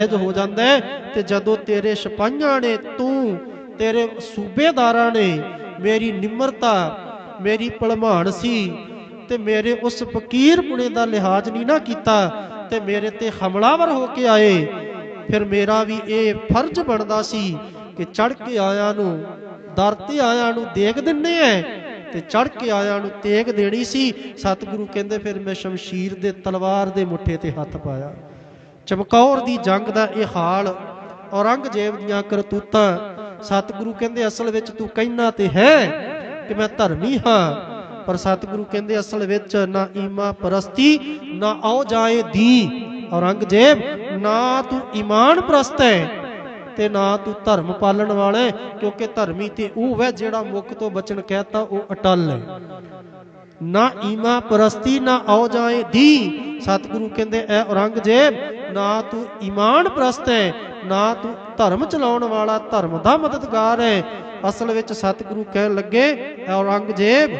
ਜਾਇਜ਼ ਹੋ ਜਾਂਦਾ ਹੈ ਤੇ ਜਦੋਂ ਤੇਰੇ ਸਿਪਾਹੀਆਂ ਨੇ ਤੂੰ, ਤੇਰੇ ਸੂਬੇਦਾਰਾਂ ਨੇ ਮੇਰੀ ਨਿਮਰਤਾ, ਮੇਰੀ ਭਲਮਾਨ ਸੀ ਤੇ ਮੇਰੇ ਉਸ ਫਕੀਰ ਪੁਣੇ ਦਾ ਲਿਹਾਜ਼ ਨਹੀਂ ਨਾ ਕੀਤਾ ਤੇ ਮੇਰੇ ਤੇ ਹਮਲਾਵਰ ਹੋ ਕੇ ਆਏ, ਫਿਰ ਮੇਰਾ ਵੀ ਇਹ ਫਰਜ਼ ਬਣਦਾ ਸੀ ਕਿ ਚੜ ਕੇ ਆਇਆਂ ਨੂੰ ਦਰ ਤੇ ਆਇਆਂ ਨੂੰ ਦੇਖ ਦਿੰਨੇ ਐ ਤੇ ਚੜ ਕੇ ਆਇਆਂ ਨੂੰ ਤੇਗ ਦੇਣੀ ਸੀ। ਸਤਿਗੁਰੂ ਕਹਿੰਦੇ ਫਿਰ ਮੈਂ ਸ਼ਮਸ਼ੀਰ ਦੇ ਤਲਵਾਰ ਦੇ ਮੁੱਠੇ ਤੇ ਹੱਥ ਪਾਇਆ। ਚਮਕੌਰ ਦੀ ਜੰਗ ਦਾ ਇਹ ਹਾਲ, ਔਰੰਗਜ਼ੇਬ ਦੀਆਂ ਕਰਤੂਤਾਂ, ਸਤਿਗੁਰੂ ਕਹਿੰਦੇ ਅਸਲ ਵਿੱਚ ਤੂੰ ਕਹਿਣਾ ਤੇ ਹੈ ਕਿ ਮੈਂ ਧਰਮੀ ਹਾਂ, ਪਰ ਸਤਿਗੁਰੂ ਕਹਿੰਦੇ ਅਸਲ ਵਿੱਚ ਨਾ ਈਮਾ ਪ੍ਰਸਤੀ, ਨਾ ਆਓ ਜਾਏ ਦੀ ਔਰੰਗਜ਼ੇਬ, ਨਾ ਤੂੰ ਈਮਾਨ ਪ੍ਰਸਤ ਹੈ ਤੇ ਨਾ ਤੂੰ ਧਰਮ ਪਾਲਣ ਵਾਲਾ ਕਿਉਂਕਿ ਧਰਮੀ ਤੇ ਉਹ ਹੈ ਜਿਹੜਾ ਮੁੱਖ ਤੋਂ ਬਚਨ ਕਹਿਤਾ, ਉਹ ਅਟਲ ਹੈ। ਨਾ ਈਮਾ ਪ੍ਰਸਤੀ, ਨਾ ਆਓ ਜਾਏ ਦੀ ਸਤਿਗੁਰੂ ਕਹਿੰਦੇ, ਐ ਔਰੰਗਜ਼ੇਬ ਨਾ ਤੂੰ ਈਮਾਨ ਪ੍ਰਸਤ ਹੈ, ਨਾ ਤੂੰ ਧਰਮ ਚਲਾਉਣ ਵਾਲਾ ਧਰਮ ਦਾ ਮਦਦਗਾਰ ਹੈ। ਅਸਲ ਵਿੱਚ ਸਤਿਗੁਰੂ ਕਹਿਣ ਲੱਗੇ ਔਰੰਗਜ਼ੇਬ,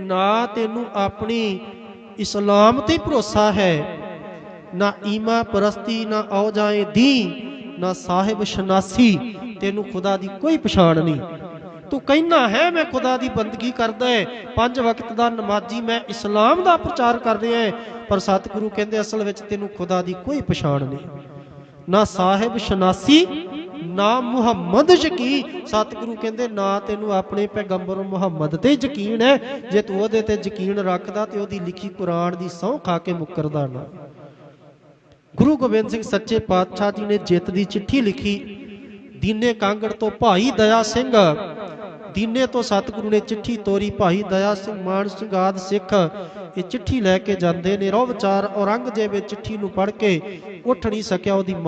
ਨਾ ਤੈਨੂੰ ਆਪਣੀ ਇਸਲਾਮ ਤੇ ਭਰੋਸਾ ਹੈ। ਨਾ ਈਮਾ ਪ੍ਰਸਤੀ, ਨਾ ਆਓ ਦੀ ਨਾ ਸਾਹਿਬ ਸ਼ਨਾਸੀ ਤੈਨੂੰ ਖੁਦਾ ਦੀ ਕੋਈ ਪਛਾਣ ਨਹੀਂ। ਤੂੰ ਕਹਿੰਦਾ ਹੈ, ਮੈਂ ਖੁਦਾ ਦੀ ਬੰਦਗੀ ਕਰਦਾ ਹੈ। ਪੰਜ ਵਕਤ ਦਾ ਨਮਾਜ਼ੀ ਮੈਂ ਇਸਲਾਮ ਦਾ ਪ੍ਰਚਾਰ ਕਰ ਰਿਹਾ ਹੈ। ਪਰ ਸਤਿਗੁਰੂ ਕਹਿੰਦੇ, ਅਸਲ ਵਿੱਚ ਤੈਨੂੰ ਖੁਦਾ ਦੀ ਕੋਈ ਪਛਾਣ ਨਹੀਂ। ਨਾ ਸਾਹਿਬ ਸ਼ਨਾਸੀ, ਨਾ ਮੁਹੰਮਦ ਸ਼ਕੀ ਸਤਿਗੁਰੂ ਕਹਿੰਦੇ, ਨਾ ਤੈਨੂੰ ਆਪਣੇ ਪੈਗੰਬਰ ਮੁਹੰਮਦ ਤੇ ਯਕੀਨ ਹੈ। ਜੇ ਤੂੰ ਉਹਦੇ ਤੇ ਯਕੀਨ ਰੱਖਦਾ, ਤੇ ਉਹਦੀ ਲਿਖੀ ਕੁਰਾਨ ਦੀ ਸਹੁੰ ਖਾ ਕੇ ਮੁੱਕਰਦਾ ਨਾ। ਗੁਰੂ ਗੋਬਿੰਦ ਸਿੰਘ ਸੱਚੇ ਪਾਤਸ਼ਾਹ ਜੀ ਨੇ ਜਿੱਤ ਦੀ ਚਿੱਠੀ ਲਿਖੀ, ਦੀਨੇ ਕਾਂਗੜ ਤੋਂ ਭਾਈ ਦਇਆ ਸਿੰਘ ਦੀਨੇ ਤੋਂ ਸਤਿਗੁਰੂ ਨੇ ਚਿੱਠੀ ਤੋਰੀ, ਭਾਈ ਦਇਆ ਸਿੰਘ ਮਾਨ ਸਿੰਘ ਸਿੱਖ। ਇਹ ਚਿੱਠੀ ਲੈ ਕੇ ਜਾਂਦੇ ਨੇ। ਰੋ ਵਿਚਾਰ ਔਰੰਗਜ਼ੇਬ ਇਹ ਚਿੱਠੀ ਨੂੰ ਪੜ੍ਹ ਕੇ ਉੱਠ ਨਹੀਂ ਸਕਿਆ, ਉਹਦੀ